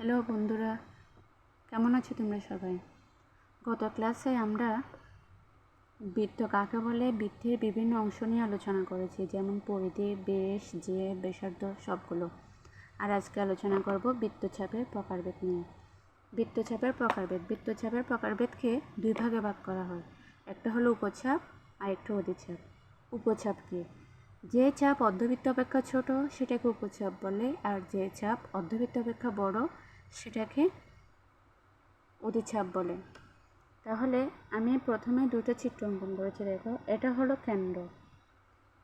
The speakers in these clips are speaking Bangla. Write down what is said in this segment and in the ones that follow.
হ্যালো বন্ধুরা, কেমন আছো তোমরা সবাই? গত ক্লাসে আমরা বৃত্ত কাকে বলে বৃত্তের বিভিন্ন অংশ নিয়ে আলোচনা করেছি, যেমন পরিধি, বেশ যে বেসার্ধ সবগুলো। আর আজকে আলোচনা করব বৃত্তচাপের প্রকারভেদ নিয়ে। বৃত্তচাপের প্রকারভেদ, বৃত্তচাপের প্রকারভেদকে দুই ভাগে ভাগ করা হয়। একটা হলো উপচাপ আর একটা অধিচাপ। উপচাপ কি? যে চাপ অর্ধবৃত্ত অপেক্ষা ছোট, সেটাকে উপচাপ বলে, আর যে চাপ অর্ধবৃত্ত অপেক্ষা বড় সেটাকে অধিচাপ বলে। তাহলে আমি প্রথমে দুটো চিত্র অঙ্কন করেছি, দেখো। এটা হলো কেন্দ্র।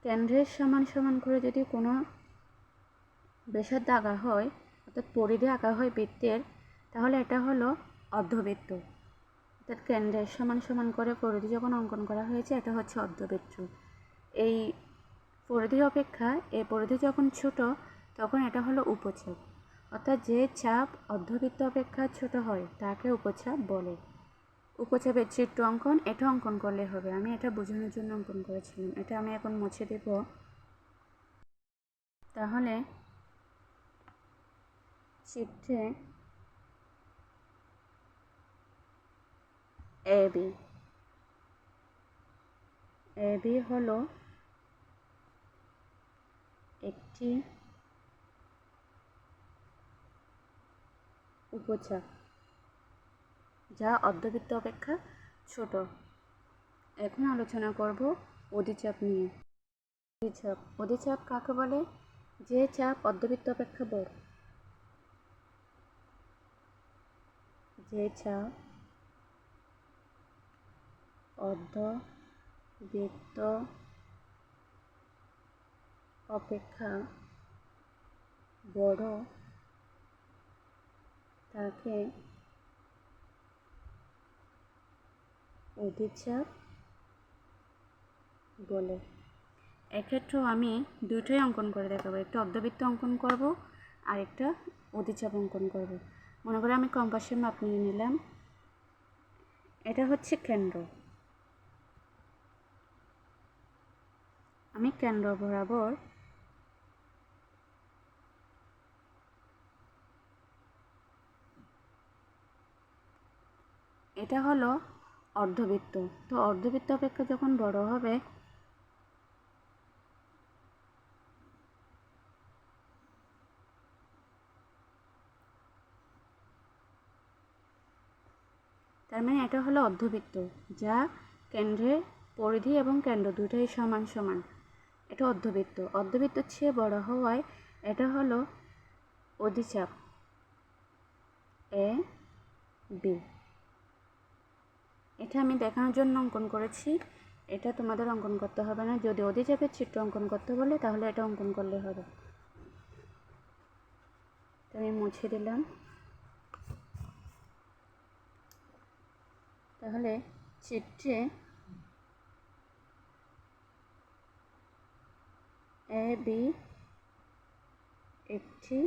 কেন্দ্রের সমান সমান করে যদি কোনো বেসার্ধ আঁকা হয়, অর্থাৎ পরিধি আঁকা হয় বৃত্তের, তাহলে এটা হলো অর্ধবৃত্ত। অর্থাৎ কেন্দ্রের সমান সমান করে পরিধি যখন অঙ্কন করা হয়েছে, এটা হচ্ছে অর্ধবৃত্ত। এই পরিধি অপেক্ষা, এই পরিধি যখন ছোট, তখন এটা হলো উপচাপ অর্থাৎ যে চাপ অর্ধবৃত্ত অপেক্ষা ছোট হয়, তাকে উপচাপ বলে। উপচাপের চিত্র অঙ্কন, এটা অঙ্কন করলে হবে। আমি এটা বোঝানোর জন্য অঙ্কন করেছিলাম। এটা আমি এখন মুছে দেব। তাহলে চিত্রে এ বি। এ বি হলো একটি উপচাপ যা অর্ধবৃত্ত অপেক্ষা ছোট। এখন আলোচনা করব অধিচাপ নিয়ে। অধিচাপ। অধিচাপ কাকে বলে? যে চাপ অর্ধবৃত্ত অপেক্ষা বড়। যে চাপ অর্ধবৃত্ত অপেক্ষা বড় তাকে অধিচাপ বলে। এক্ষেত্রেও আমি দুটোই অঙ্কন করে দেখাবো, একটা অর্ধবৃত্ত অঙ্কন করব আর একটা অধিচাপ অঙ্কন করব। মনে করে আমি কম্পাসের মাপ নিয়ে নিলাম। এটা হচ্ছে কেন্দ্র। আমি কেন্দ্র বরাবর এটা হলো অর্ধবৃত্ত। তো অর্ধবৃত্ত অপেক্ষা যখন বড় হবে, তার মানে এটা হলো অর্ধবৃত্ত, যা কেন্দ্রে পরিধি এবং কেন্দ্র দুটোই সমান সমান। এটা অর্ধবৃত্ত। অর্ধবৃত্ত চেয়ে বড় হওয়ায় এটা হলো অধিচাপ, এ, বি। এটা আমি দেখানোর জন্য অঙ্কন করেছি। এটা তোমাদের অঙ্কন করতে হবে না। যদি অধিচাপের চিত্র অঙ্কন করতে বলে, তাহলে এটা অঙ্কন করলে হবে। আমি মুছে দিলাম। তাহলে চিত্রে এ বি একটি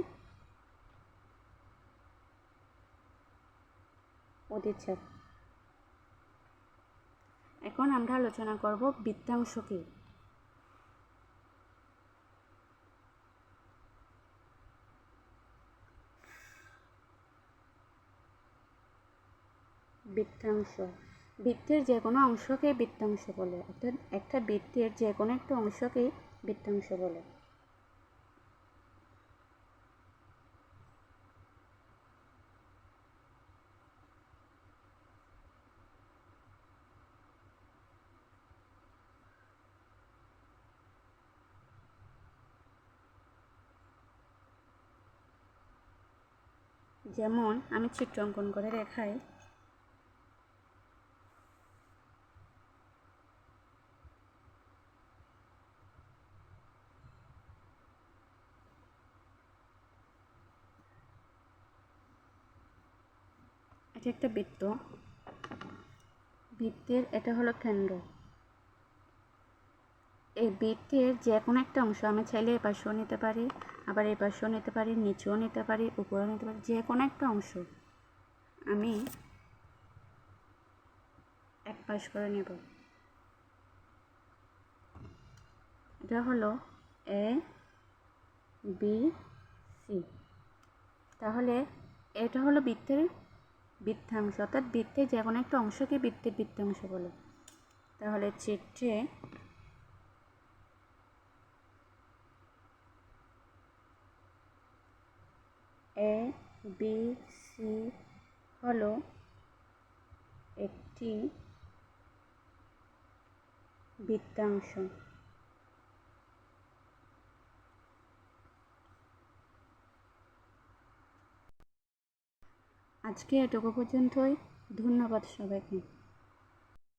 অধিচাপ এখন আমরা আলোচনা করব বৃত্তাংশ কি বৃত্তাংশ। বৃত্তের যে কোনো অংশকে বৃত্তাংশ বলে, অর্থাৎ একটা বৃত্তের যে কোনো একটা অংশকে বৃত্তাংশ বলে। যেমন আমি চিত্র অঙ্কন করে দেখাই। এটা একটা বৃত্ত। বৃত্তের এটা হলো কেন্দ্র। এই বৃত্তের যে কোনো একটা অংশ আমি চাইলে এ পাশেও নিতে পারি। আবার এই পাশেও নিতে পারি, নিচেও নিতে পারি, উপরেও নিতে পারি, যে কোনো একটা অংশ আমি এক পাশ করে নেব। এটা হলো এ বি সি তাহলে এটা হলো বৃত্তের বৃত্তাংশ, অর্থাৎ বৃত্তের যে কোনো একটা অংশকে বৃত্তের বৃত্তাংশ বলে। তাহলে চিত্রে এ বি সি হল একটি বৃত্তাংশ। আজকে এটুকু পর্যন্তই। ধন্যবাদ সবাইকে।